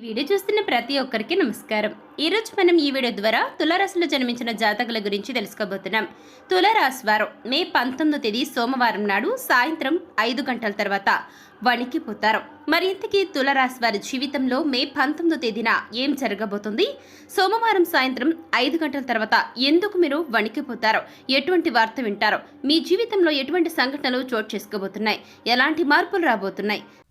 ఈ వీడియో చూస్తున్న ప్రతి ఒక్కరికి నమస్కారం. ఈరోజు మనం ఈ వీడియో ద్వారా తులారాశిలో జన్మించిన జాతకుల గురించి తెలుసుకోబోతున్నాం. తులారాశి వారు మే పంతొమ్మిదో తేదీ సోమవారం నాడు సాయంత్రం ఐదు గంటల తర్వాత వణికిపోతారు మరి ఇంతకీ తులరాశి వారి జీవితంలో మే పంతొమ్మిదో తేదీన ఏం జరగబోతుంది? సోమవారం సాయంత్రం ఐదు గంటల తర్వాత ఎందుకు మీరు వణికిపోతారు ఎటువంటి వార్త వింటారో? మీ జీవితంలో ఎటువంటి సంఘటనలు చోటు చేసుకోబోతున్నాయి? ఎలాంటి మార్పులు రాబోతున్నాయి?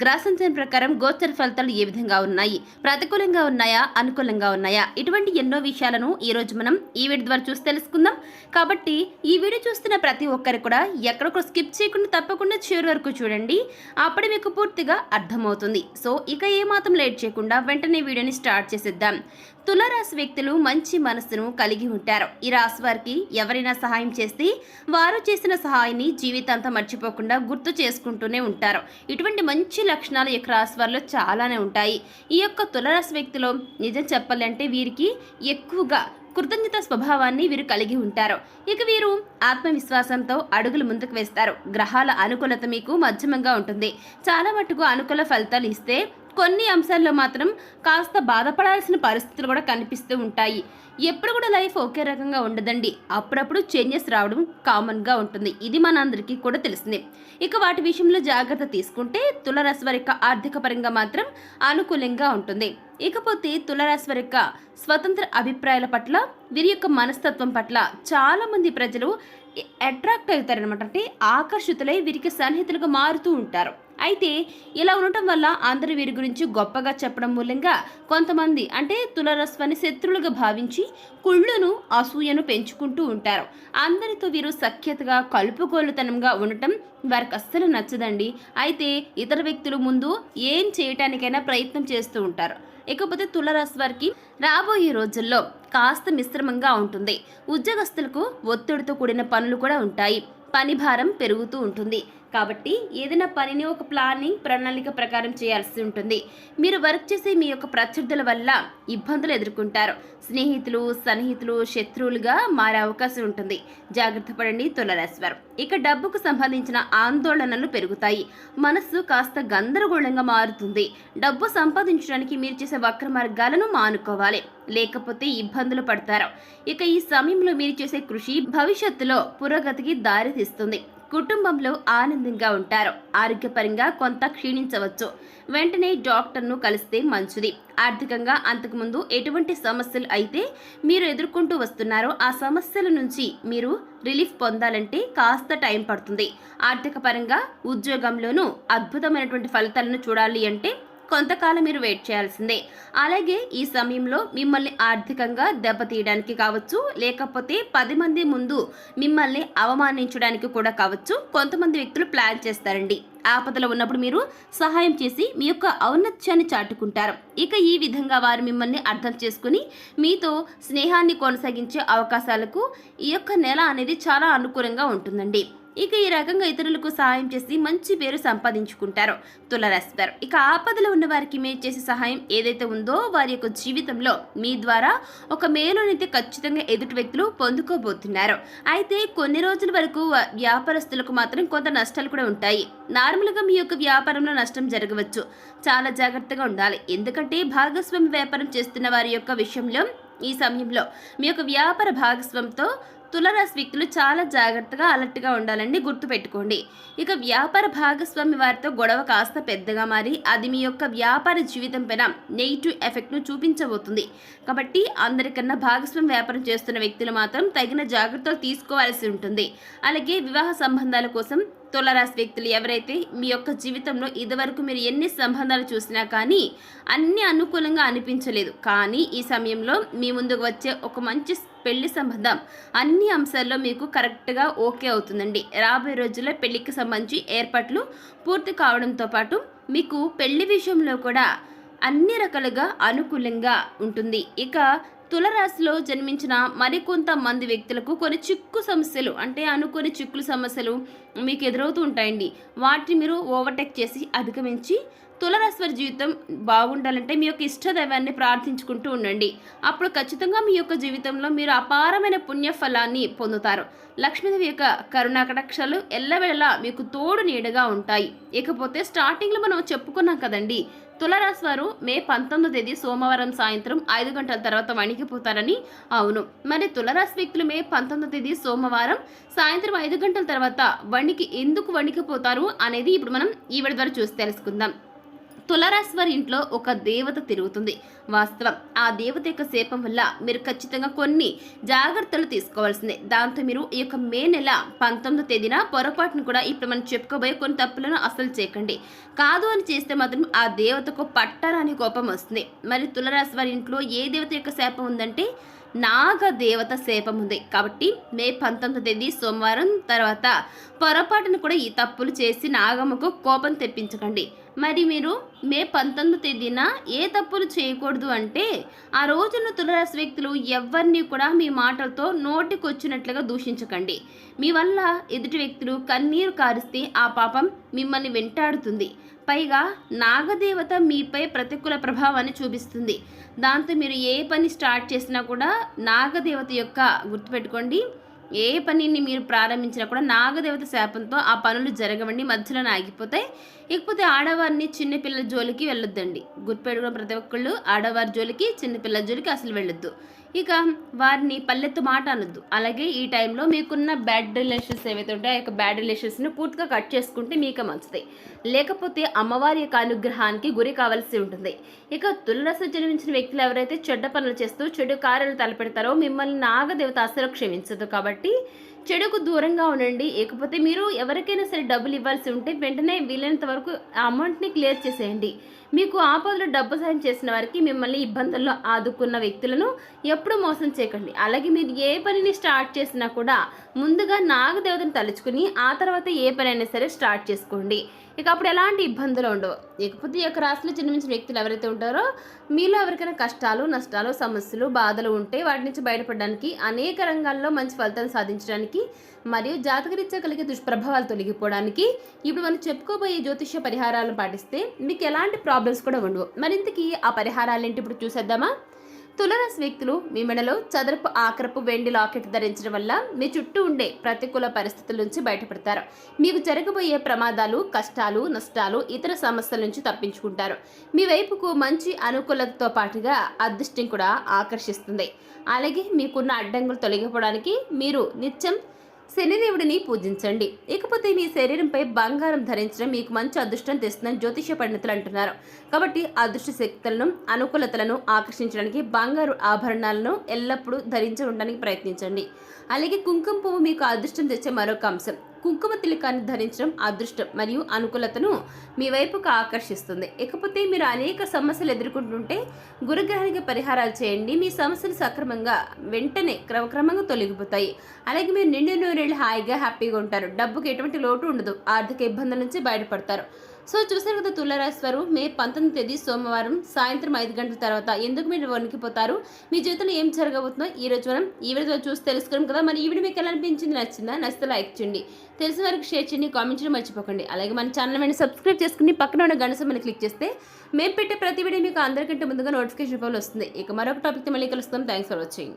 గ్రాసంచన్ ప్రకారం గోచర ఫలితాలు ఏ విధంగా ఉన్నాయి? ప్రతికూలంగా ఉన్నాయా? అనుకూలంగా ఉన్నాయా? ఇటువంటి ఎన్నో విషయాలను ఈరోజు మనం ఈ వీడియో ద్వారా చూసి తెలుసుకుందాం. కాబట్టి ఈ వీడియో చూస్తున్న ప్రతి ఒక్కరు కూడా ఎక్కడొక్కడ స్కిప్ చేయకుండా తప్పకుండా చివరి వరకు చూడండి. అప్పుడు మీకు పూర్తిగా అర్థమవుతుంది. సో ఇక ఏమాత్రం లేట్ చేయకుండా వెంటనే వీడియోని స్టార్ట్ చేసేద్దాం. తులరాశి వ్యక్తులు మంచి మనస్సును కలిగి ఉంటారు. ఈ రాశి వారికి ఎవరైనా సహాయం చేస్తే వారు చేసిన సహాయాన్ని జీవితాంతం మర్చిపోకుండా గుర్తు చేసుకుంటూనే ఉంటారు. ఇటువంటి మంచి లక్షణాలు ఈ యొక్క రాశి వారిలో చాలానే ఉంటాయి. ఈ యొక్క తులరాశి వ్యక్తిలో నిజం చెప్పాలంటే వీరికి ఎక్కువగా కృతజ్ఞత స్వభావాన్ని వీరు కలిగి ఉంటారు. ఇక వీరు ఆత్మవిశ్వాసంతో అడుగులు ముందుకు వేస్తారు. గ్రహాల అనుకూలత మీకు మధ్యమంగా ఉంటుంది. చాలా మటుకు అనుకూల ఫలితాలు ఇస్తే కొన్ని అంశాల్లో మాత్రం కాస్త బాధపడాల్సిన పరిస్థితులు కూడా కనిపిస్తూ ఉంటాయి. ఎప్పుడు కూడా లైఫ్ ఒకే రకంగా ఉండదండి. అప్పుడప్పుడు చేంజెస్ రావడం కామన్గా ఉంటుంది. ఇది మనందరికీ కూడా తెలిసిందే. ఇక వాటి విషయంలో జాగ్రత్త తీసుకుంటే తులరాశి వారి యొక్క ఆర్థిక పరంగా మాత్రం అనుకూలంగా ఉంటుంది. ఇకపోతే తులరాశి వారి యొక్క స్వతంత్ర అభిప్రాయాల పట్ల వీరి యొక్క మనస్తత్వం పట్ల చాలామంది ప్రజలు అట్రాక్ట్ అవుతారనమాట అంటే ఆకర్షితులై వీరికి సన్నిహితులుగా మారుతూ ఉంటారు. అయితే ఇలా ఉండటం వల్ల అందరు వీరి గురించి గొప్పగా చెప్పడం మూలంగా కొంతమంది అంటే తులరస్వాన్ని శత్రులుగా భావించి కుళ్ళును అసూయను పెంచుకుంటూ ఉంటారు. అందరితో వీరు సఖ్యతగా కలుపుగోలుతనంగా ఉండటం వారికి అస్సలు నచ్చదండి. అయితే ఇతర వ్యక్తులు ముందు ఏం చేయటానికైనా ప్రయత్నం చేస్తూ ఉంటారు. ఇకపోతే తులరాశి వారికి రాబోయే రోజుల్లో కాస్త మిశ్రమంగా ఉంటుంది. ఉద్యోగస్తులకు ఒత్తిడితో కూడిన పనులు కూడా ఉంటాయి. పని భారం పెరుగుతూ ఉంటుంది. కాబట్టి ఏదైనా పనిని ఒక ప్లానింగ్ ప్రణాళిక ప్రకారం చేయాల్సి ఉంటుంది. మీరు వర్క్ చేసే మీ యొక్క ప్రత్యర్థుల వల్ల ఇబ్బందులు ఎదుర్కొంటారు. స్నేహితులు సన్నిహితులు శత్రువులుగా మారే అవకాశం ఉంటుంది. జాగ్రత్త పడండి తులరాశివారు. ఇక డబ్బుకు సంబంధించిన ఆందోళనలు పెరుగుతాయి. మనస్సు కాస్త గందరగోళంగా మారుతుంది. డబ్బు సంపాదించడానికి మీరు చేసే వక్ర మార్గాలను మానుకోవాలి. లేకపోతే ఇబ్బందులు పడతారు. ఇక ఈ సమయంలో మీరు చేసే కృషి భవిష్యత్తులో పురోగతికి దారి తీస్తుంది కుటుంబంలో ఆనందంగా ఉంటారు. ఆరోగ్యపరంగా కొంత క్షీణించవచ్చు. వెంటనే డాక్టర్ను కలిస్తే మంచిది. ఆర్థికంగా అంతకుముందు ఎటువంటి సమస్యలు అయితే మీరు ఎదుర్కొంటూ వస్తున్నారో ఆ సమస్యల నుంచి మీరు రిలీఫ్ పొందాలంటే కాస్త టైం పడుతుంది. ఆర్థిక పరంగా ఉద్యోగంలోనూ అద్భుతమైనటువంటి ఫలితాలను చూడాలి అంటే కొంతకాలం మీరు వెయిట్ చేయాల్సిందే. అలాగే ఈ సమయంలో మిమ్మల్ని ఆర్థికంగా దెబ్బతీయడానికి కావచ్చు లేకపోతే పది మంది ముందు మిమ్మల్ని అవమానించడానికి కూడా కావచ్చు కొంతమంది వ్యక్తులు ప్లాన్ చేస్తారండి. ఆపదలో ఉన్నప్పుడు మీరు సహాయం చేసి మీ యొక్క ఔన్నత్యాన్ని చాటుకుంటారు. ఇక ఈ విధంగా వారు మిమ్మల్ని అర్థం చేసుకుని మీతో స్నేహాన్ని కొనసాగించే అవకాశాలకు ఈ యొక్క నెల అనేది చాలా అనుకూలంగా ఉంటుందండి. ఇక ఈ రకంగా ఇతరులకు సహాయం చేసి మంచి పేరు సంపాదించుకుంటారు. తులరాశి వారు ఇక ఆపదలో ఉన్న వారికి మీరు చేసే సహాయం ఏదైతే ఉందో వారి యొక్క జీవితంలో మీ ద్వారా ఒక మేలునైతే ఖచ్చితంగా ఎదుటి వ్యక్తులు పొందుకోబోతున్నారు. అయితే కొన్ని రోజుల వరకు వ్యాపారస్తులకు మాత్రం కొంత నష్టాలు కూడా ఉంటాయి. నార్మల్గా మీ యొక్క వ్యాపారంలో నష్టం జరగవచ్చు. చాలా జాగ్రత్తగా ఉండాలి. ఎందుకంటే భాగస్వామి వ్యాపారం చేస్తున్న వారి యొక్క విషయంలో ఈ సమయంలో మీ యొక్క వ్యాపార భాగస్వామితో తులరాశి వ్యక్తులు చాలా జాగ్రత్తగా అలర్ట్గా ఉండాలండి. గుర్తుపెట్టుకోండి. ఇక వ్యాపార భాగస్వామి వారితో గొడవ కాస్త పెద్దగా మారి అది మీ యొక్క వ్యాపార జీవితం పైన నెగిటివ్ ఎఫెక్ట్ను చూపించబోతుంది. కాబట్టి అందరికన్నా భాగస్వామి వ్యాపారం చేస్తున్న వ్యక్తులు మాత్రం తగిన జాగ్రత్తలు తీసుకోవాల్సి ఉంటుంది. అలాగే వివాహ సంబంధాల కోసం తులరాశి వ్యక్తులు ఎవరైతే మీ యొక్క జీవితంలో ఇదివరకు మీరు ఎన్ని సంబంధాలు చూసినా కానీ అన్ని అనుకూలంగా అనిపించలేదు. కానీ ఈ సమయంలో మీ ముందుకు వచ్చే ఒక మంచి పెళ్ళి సంబంధం అన్ని అంశాల్లో మీకు కరెక్ట్గా ఓకే అవుతుందండి. రాబోయే రోజుల్లో పెళ్ళికి సంబంధించి ఏర్పాట్లు పూర్తి కావడంతో పాటు మీకు పెళ్ళి విషయంలో కూడా అన్ని రకాలుగా అనుకూలంగా ఉంటుంది. ఇక తులరాశిలో జన్మించిన మరికొంతమంది వ్యక్తులకు కొన్ని చిక్కు సమస్యలు అంటే అనుకోని చిక్కులు సమస్యలు మీకు ఎదురవుతూ ఉంటాయండి. వాటిని మీరు ఓవర్టేక్ చేసి అధిగమించి తులరాశి వారి జీవితం బాగుండాలంటే మీ యొక్క ఇష్టదైవాన్ని ప్రార్థించుకుంటూ ఉండండి. అప్పుడు ఖచ్చితంగా మీ యొక్క జీవితంలో మీరు అపారమైన పుణ్యఫలాన్ని పొందుతారు. లక్ష్మీదేవి యొక్క కరుణాకటాక్షలు ఎల్లవేళలా మీకు తోడు నీడగా ఉంటాయి. ఇకపోతే స్టార్టింగ్లో మనం చెప్పుకున్నాం కదండి తులరాశి వారు మే పంతొమ్మిదో తేదీ సోమవారం సాయంత్రం ఐదు గంటల తర్వాత వణికిపోతారని అవును మరి తులరాశి వ్యక్తులు మే పంతొమ్మిదో తేదీ సోమవారం సాయంత్రం ఐదు గంటల తర్వాత వణికి ఎందుకు వణికిపోతారు అనేది ఇప్పుడు మనం ఈవిడ ద్వారా చూసి తెలుసుకుందాం. తులరాశి వారి ఇంట్లో ఒక దేవత తిరుగుతుంది. వాస్తవం ఆ దేవత యొక్క శాపం వల్ల మీరు ఖచ్చితంగా కొన్ని జాగ్రత్తలు తీసుకోవాల్సిందే. దాంతో మీరు ఈ యొక్క మే నెల పంతొమ్మిదో తేదీన పొరపాటును కూడా ఇప్పుడు మనం చెప్పుకోబోయే కొన్ని తప్పులను అసలు చేయకండి. కాదు అని చేస్తే మాత్రం ఆ దేవతకు పట్టరాని కోపం వస్తుంది. మరి తులరాశి వారి ఇంట్లో ఏ దేవత యొక్క శాపం ఉందంటే నాగ దేవత శాపం ఉంది. కాబట్టి మే పంతొమ్మిదో తేదీ సోమవారం తర్వాత పొరపాటును కూడా ఈ తప్పులు చేసి నాగమ్మకు కోపం తెప్పించకండి. మరి మీరు మే పంతొమ్మిది తేదీన ఏ తప్పులు చేయకూడదు అంటే ఆ రోజున తులరాశి వ్యక్తులు ఎవరిని కూడా మీ మాటలతో నోటికొచ్చినట్లుగా దూషించకండి. మీ వల్ల ఎదుటి వ్యక్తులు కన్నీరు కారిస్తే ఆ పాపం మిమ్మల్ని వెంటాడుతుంది. పైగా నాగదేవత మీపై ప్రతికూల ప్రభావాన్ని చూపిస్తుంది. దాంతో మీరు ఏ పని స్టార్ట్ చేసినా కూడా నాగదేవత యొక్క గుర్తుపెట్టుకోండి ఏ పనిని మీరు ప్రారంభించినా కూడా నాగదేవత శాపంతో ఆ పనులు జరగవండి మధ్యలో ఆగిపోతాయి. ఇకపోతే ఆడవారిని చిన్నపిల్లల జోలికి వెళ్ళొద్దండి. గుర్తుపెట్టుకున్న ప్రతి ఒక్కళ్ళు ఆడవారి జోలికి చిన్నపిల్లల జోలికి అసలు వెళ్ళొద్దు. ఇక వారిని పల్లెత్తు మాట అనొద్దు. అలాగే ఈ టైంలో మీకున్న బ్యాడ్ రిలేషన్స్ ఏవైతే ఉంటాయో ఆ యొక్క బ్యాడ్ రిలేషన్స్ని పూర్తిగా కట్ చేసుకుంటే మీకు మంచిది. లేకపోతే అమ్మవారి యొక్క అనుగ్రహానికి గురి కావాల్సి ఉంటుంది. ఇక తులరస జన్మించిన వ్యక్తులు ఎవరైతే చెడ్డ పనులు చేస్తూ చెడు కార్యాలు తలపెడతారో మిమ్మల్ని నాగదేవత అసలు క్షమించదు. కాబట్టి చెడుకు దూరంగా ఉండండి. ఇకపోతే మీరు ఎవరికైనా సరే డబ్బులు ఇవ్వాల్సి ఉంటే వెంటనే వీలైనంత వరకు ఆ అమౌంట్ని క్లియర్ చేసేయండి. మీకు ఆపదలో డబ్బు సాయం చేసిన వారికి మిమ్మల్ని ఇబ్బందుల్లో ఆదుకున్న వ్యక్తులను ఎప్పుడూ మోసం చేయకండి. అలాగే మీరు ఏ పనిని స్టార్ట్ చేసినా కూడా ముందుగా నాగదేవతను తలుచుకుని ఆ తర్వాత ఏ పని అయినా సరే స్టార్ట్ చేసుకోండి. ఇక అప్పుడు ఎలాంటి ఇబ్బందులు ఉండవు. ఇకపోతే ఈ యొక్క రాశిలో జన్మించిన వ్యక్తులు ఎవరైతే ఉంటారో మీలో ఎవరికైనా కష్టాలు నష్టాలు సమస్యలు బాధలు ఉంటే వాటి నుంచి బయటపడడానికి అనేక రంగాల్లో మంచి ఫలితాలు సాధించడానికి మరియు జాతకరీత్యా కలిగే దుష్ప్రభావాలు తొలగిపోవడానికి ఇప్పుడు మనం చెప్పుకోబోయే జ్యోతిష్య పరిహారాలను పాటిస్తే మీకు ఎలాంటి ప్రాబ్లమ్స్ కూడా ఉండవు. మరింతకి ఆ పరిహారాలు ఏంటి ఇప్పుడు చూసేద్దామా? తులరాశి వ్యక్తులు మీ మెడలో చదరపు ఆకరపు వెండి లాకెట్ ధరించడం వల్ల మీ చుట్టూ ఉండే ప్రతికూల పరిస్థితుల నుంచి బయటపడతారు. మీకు జరగబోయే ప్రమాదాలు కష్టాలు నష్టాలు ఇతర సమస్యల నుంచి తప్పించుకుంటారు. మీ వైపుకు మంచి అనుకూలతతో పాటుగా అదృష్టం కూడా ఆకర్షిస్తుంది. అలాగే మీకున్న అడ్డంకులు తొలగిపోవడానికి మీరు నిత్యం శనిదేవుడిని పూజించండి. ఇకపోతే మీ శరీరంపై బంగారం ధరించడం మీకు మంచి అదృష్టం తెస్తుందని జ్యోతిష పండితులు అంటున్నారు. కాబట్టి అదృష్ట శక్తులను అనుకూలతలను ఆకర్షించడానికి బంగారు ఆభరణాలను ఎల్లప్పుడూ ధరించి ఉండడానికి ప్రయత్నించండి. అలాగే కుంకుమ పువ్వు మీకు అదృష్టం తెచ్చే మరొక అంశం. కుంకుమ తిలకాన్ని ధరించడం అదృష్టం మరియు అనుకూలతను మీ వైపుకు ఆకర్షిస్తుంది. ఇకపోతే మీరు అనేక సమస్యలు ఎదుర్కొంటుంటే గురుగ్రహానికి పరిహారాలు చేయండి. మీ సమస్యలు సక్రమంగా వెంటనే క్రమక్రమంగా తొలగిపోతాయి. అలాగే మీరు నిండు నూరేళ్ళు హాయిగా హ్యాపీగా ఉంటారు. డబ్బుకి ఎటువంటి లోటు ఉండదు. ఆర్థిక ఇబ్బందుల నుంచి బయటపడతారు. సో చూసారు కదా తులారాశి వారు మే పంతొమ్మిది తేదీ సోమవారం సాయంత్రం ఐదు గంటల తర్వాత ఎందుకు మీరు వణికిపోతారు? మీ జీవితంలో ఏం జరగబోతుందో ఈ రోజు మనం ఈ వీడియో చూసి తెలుసుకున్నాం కదా. మరి ఈ వీడియో మీకు ఎలా అనిపించింది? నచ్చిందా? నచ్చితే లైక్ చేయండి. తెలిసిన వారికి షేర్ చేయండి కామెంట్ చేయడం మర్చిపోకండి. అలాగే మన ఛానల్ వెంటనే సబ్స్క్రైబ్ చేసుకుని పక్కన ఉన్న గంట సమని క్లిక్ చేస్తే మేము పెట్టే ప్రతి వీడియో మీకు అందరికంటే ముందుగా నోటిఫికేషన్ రూపంలో వస్తుంది. ఇక మరొక టాపిక్తో మళ్ళీ కలుస్తాం. Thanks for watching.